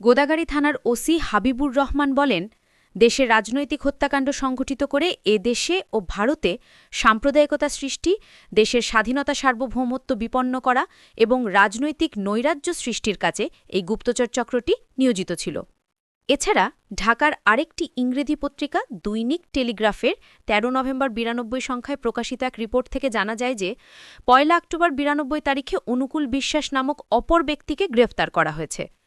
গোদাগাড়ি থানার ওসি হাবিবুর রহমান বলেন দেশে রাজনৈতিক হত্যাকাণ্ড সংঘটিত করে এ দেশে ও ভারতে সাম্প্রদায়িকতা সৃষ্টি, দেশের স্বাধীনতা সার্বভৌমত্ব বিপন্ন করা এবং রাজনৈতিক নৈরাজ্য সৃষ্টির কাজে এই গুপ্তচর চক্রটি নিয়োজিত ছিল। এছাড়া, ঢাকার আরেকটি ইংরেজি পত্রিকা দৈনিক টেলিগ্রাফের ১৩ নভেম্বর বিরানব্বই সংখ্যায় প্রকাশিত এক রিপোর্ট থেকে জানা যায় যে, পয়লা অক্টোবর বিরানব্বই তারিখে অনুকূল বিশ্বাস নামক অপর ব্যক্তিকে গ্রেফতার করা হয়েছে।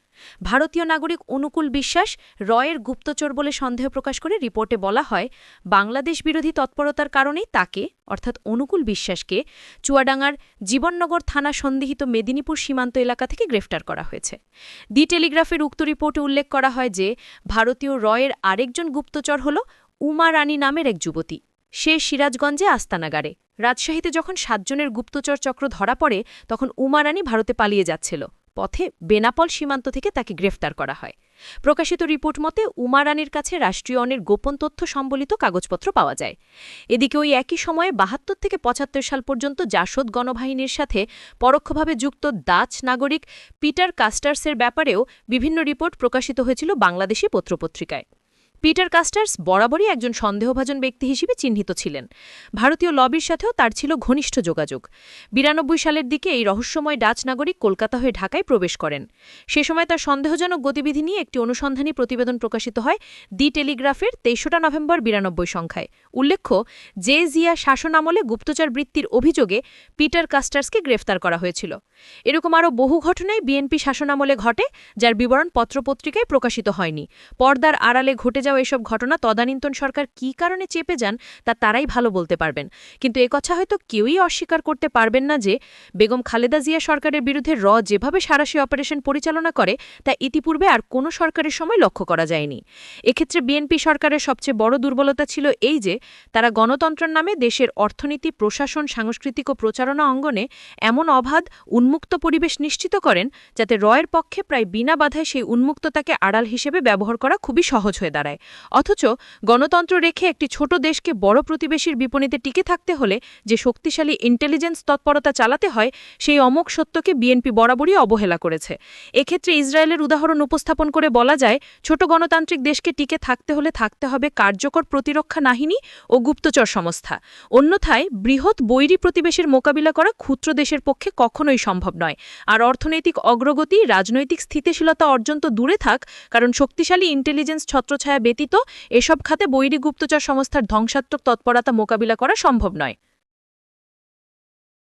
ভারতীয় নাগরিক অনুকূল বিশ্বাস, রয়ের গুপ্তচর বলে সন্দেহ প্রকাশ করে রিপোর্টে বলা হয়, বাংলাদেশ বিরোধী তৎপরতার কারণেই তাকে, অর্থাৎ অনুকূল বিশ্বাসকে, চুয়াডাঙ্গার জীবননগর থানা সন্দিহিত মেদিনীপুর সীমান্ত এলাকা থেকে গ্রেফতার করা হয়েছে। দি টেলিগ্রাফের উক্ত রিপোর্টে উল্লেখ করা হয় যে, ভারতীয় রয়ের আরেকজন গুপ্তচর হল উমা রানী নামের এক যুবতী। সে সিরাজগঞ্জে আস্তানাগারে। রাজশাহীতে যখন সাতজনের গুপ্তচর চক্র ধরা পড়ে, তখন উমারানী ভারতে পালিয়ে যাচ্ছিল। পথে বেনাপল সীমান্ত থেকে তাকে গ্রেফতার করা হয়। প্রকাশিত রিপোর্ট মতে উমারানের কাছে রাষ্ট্রীয় অনের গোপন তথ্য সম্বলিত কাগজপত্র পাওয়া যায়। এদিকে ওই একই সময়ে বাহাত্তর থেকে পঁচাত্তর সাল পর্যন্ত জাসদ গণবাহিনীর সাথে পরোক্ষভাবে যুক্ত দাচ নাগরিক পিটার কাস্টার্সের ব্যাপারেও বিভিন্ন রিপোর্ট প্রকাশিত হয়েছিল বাংলাদেশি পত্রপত্রিকায়। পিটার কাস্টার্স বরাবরই একজন সন্দেহভাজন ব্যক্তি হিসেবে চিহ্নিত ছিলেন। ভারতীয় লবির সাথেও তার ছিল ঘনিষ্ঠ যোগাযোগ। বিরানব্বই সালের দিকে এই রহস্যময় ডাচ নাগরিক কলকাতা হয়ে ঢাকায় প্রবেশ করেন। সে সময় তার সন্দেহজনক গতিবিধি নিয়ে একটি অনুসন্ধানী প্রতিবেদন প্রকাশিত হয় দি টেলিগ্রাফের তেইশোটা নভেম্বর বিরানব্বই সংখ্যায়। উল্লেখ্য, জে জিয়া শাসনামলে গুপ্তচর বৃত্তির অভিযোগে পিটার কাস্টার্সকে গ্রেফতার করা হয়েছিল। এরকম আরও বহু ঘটনায় বিএনপি শাসনামলে ঘটে, যার বিবরণ পত্রপত্রিকায় প্রকাশিত হয়নি। পর্দার আড়ালে ঘটে যাওয়া এসব ঘটনা তদানীন্তন সরকার কী কারণে চেপে যান তা তারাই ভালো বলতে পারবেন। কিন্তু একথা হয়তো কেউই অস্বীকার করতে পারবেন না যে, বেগম খালেদা জিয়া সরকারের বিরুদ্ধে র যেভাবে সারাশি অপারেশন পরিচালনা করে, তা ইতিপূর্বে আর কোনো সরকারের সময় লক্ষ্য করা যায়নি। এক্ষেত্রে বিএনপি সরকারের সবচেয়ে বড় দুর্বলতা ছিল এই যে, তারা গণতন্ত্রের নামে দেশের অর্থনীতি, প্রশাসন, সাংস্কৃতিক ও প্রচারণা অঙ্গনে এমন অবাধ, উন্মুক্ত পরিবেশ নিশ্চিত করেন যাতে রয়ের পক্ষে প্রায় বিনা বাধায় সেই উন্মুক্ততাকে আড়াল হিসেবে ব্যবহার করা খুবই সহজ হয়ে দাঁড়ায়। অথচ গণতন্ত্র রেখে একটি ছোট দেশকে বড় প্রতিবেশীর বিপণীতে টিকে থাকতে হলে যে শক্তিশালী ইন্টেলিজেন্স তৎপরতা চালাতে হয়, সেই অমোক সত্যকে বিএনপি বরাবরই অবহেলা করেছে। এক্ষেত্রে ইসরায়েলের উদাহরণ উপস্থাপন করে বলা যায়, ছোট গণতান্ত্রিক দেশকে টিকে থাকতে হলে থাকতে হবে কার্যকর প্রতিরক্ষা নাহিনী ও গুপ্তচর সংস্থা। অন্যথায় বৃহৎ বৈরী প্রতিবেশীর মোকাবিলা করা ক্ষুদ্র দেশের পক্ষে কখনোই সম্ভব নয়। আর অর্থনৈতিক অগ্রগতি, রাজনৈতিক স্থিতিশীলতা অর্জন দূরে থাক, কারণ শক্তিশালী ইন্টেলিজেন্স ছত্রছায়া ব্যতীত এসব খাতে বৈরী গুপ্তচর সংস্থার ধ্বংসাত্মক তৎপরতা মোকাবিলা করা সম্ভব নয়।